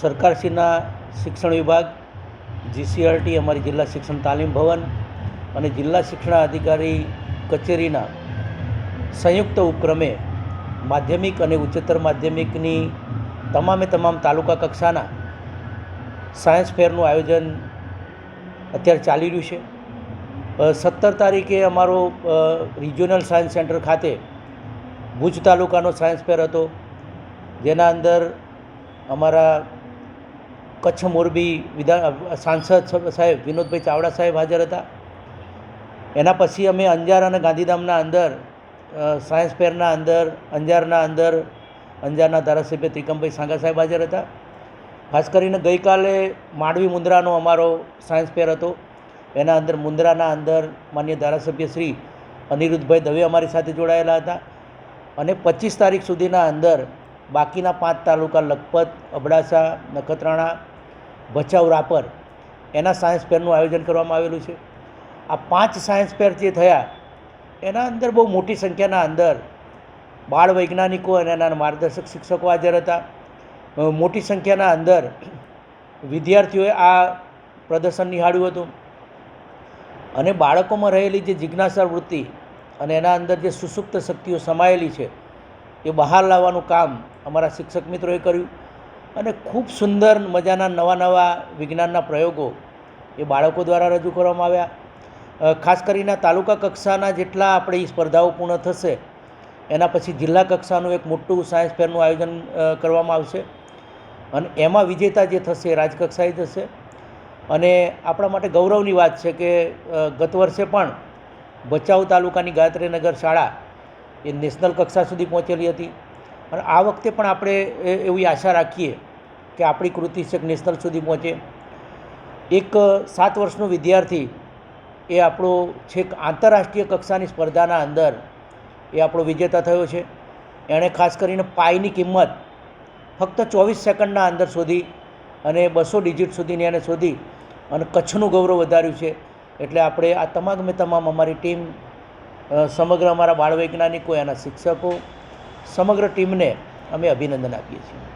સરકારશ્રીના શિક્ષણ વિભાગ જીસીઆરટી અમારી જિલ્લા શિક્ષણ તાલીમ ભવન અને જિલ્લા શિક્ષણ અધિકારી કચેરીના સંયુક્ત ઉપક્રમે માધ્યમિક અને ઉચ્ચતર માધ્યમિકની તમામે તમામ તાલુકા કક્ષાના સાયન્સ ફેરનું આયોજન અત્યારે ચાલી રહ્યું છે. સત્તર તારીખે અમારો રિજિયોનલ સાયન્સ સેન્ટર ખાતે ભુજ તાલુકાનો સાયન્સ ફેર હતો. જેના અંદર અમારા કચ્છ મોરબી વિધાન સાંસદ સાહેબ વિનોદભાઈ ચાવડા સાહેબ હાજર હતા. એના પછી અમે અંજાર અને ગાંધીધામના અંદર સાયન્સ ફેરના અંદર, અંજારના અંદર, અંજારના ધારાસભ્ય ત્રિકમભાઈ સાંગા સાહેબ હાજર હતા. ખાસ કરીને ગઈકાલે માંડવી મુંદ્રાનો અમારો સાયન્સ ફેર હતો. એના અંદર મુંદ્રાના અંદર માન્ય ધારાસભ્ય શ્રી અનિરુદ્ધભાઈ દવે અમારી સાથે જોડાયેલા હતા. અને પચીસ તારીખ સુધીના અંદર બાકીના પાંચ તાલુકા લખપત, અબડાસા, નખત્રાણા ભચાઉ રાપર. એના સાયન્સ ફેરનું આયોજન કરવામાં આવેલું છે. આ પાંચ સાયન્સ ફેર જે થયા, એના અંદર બહુ મોટી સંખ્યાના અંદર બાળ વૈજ્ઞાનિકો અને એના માર્ગદર્શક શિક્ષકો હાજર હતા. મોટી સંખ્યાના અંદર વિદ્યાર્થીઓએ આ પ્રદર્શન નિહાળ્યું હતું. અને બાળકોમાં રહેલી જે જિજ્ઞાસા વૃત્તિ અને એના અંદર જે સુસુપ્ત શક્તિઓ સમાયેલી છે, એ બહાર લાવવાનું કામ અમારા શિક્ષક મિત્રોએ કર્યું. અને ખૂબ સુંદર મજાના નવા નવા વિજ્ઞાનના પ્રયોગો એ બાળકો દ્વારા રજૂ કરવામાં આવ્યા. ખાસ કરીને તાલુકા કક્ષાના જેટલા આપણી સ્પર્ધાઓ પૂર્ણ થશે, એના પછી જિલ્લા કક્ષાનું એક મોટું સાયન્સ ફેરનું આયોજન કરવામાં આવશે. અને એમાં વિજેતા જે થશે એ રાજકક્ષાએ થશે અને આપણા માટે ગૌરવની વાત છે કે ગત વર્ષે પણ ભચાઉ તાલુકાની ગાયત્રીનગર શાળા એ નેશનલ કક્ષા સુધી પહોંચેલી હતી. અને આ વખતે પણ આપણે એવી આશા રાખીએ કે આપણી કૃતિ છેક નેશનલ સુધી પહોંચે. એક, સાત વર્ષનો વિદ્યાર્થી એ આપણો છેક આંતરરાષ્ટ્રીય કક્ષાની સ્પર્ધાના અંદર એ આપણો વિજેતા થયો છે. એણે ખાસ કરીને પાયની કિંમત ફક્ત ચોવીસ સેકન્ડના અંદર શોધી અને બસો ડિજિટ સુધીની એને શોધી અને કચ્છનું ગૌરવ વધાર્યું છે. એટલે આપણે આ તમામે તમામ અમારી ટીમ સમગ્ર અમારા બાળ વૈજ્ઞાનિકો, એના શિક્ષકો સમગ્ર ટીમને અમે અભિનંદન આપીએ છીએ.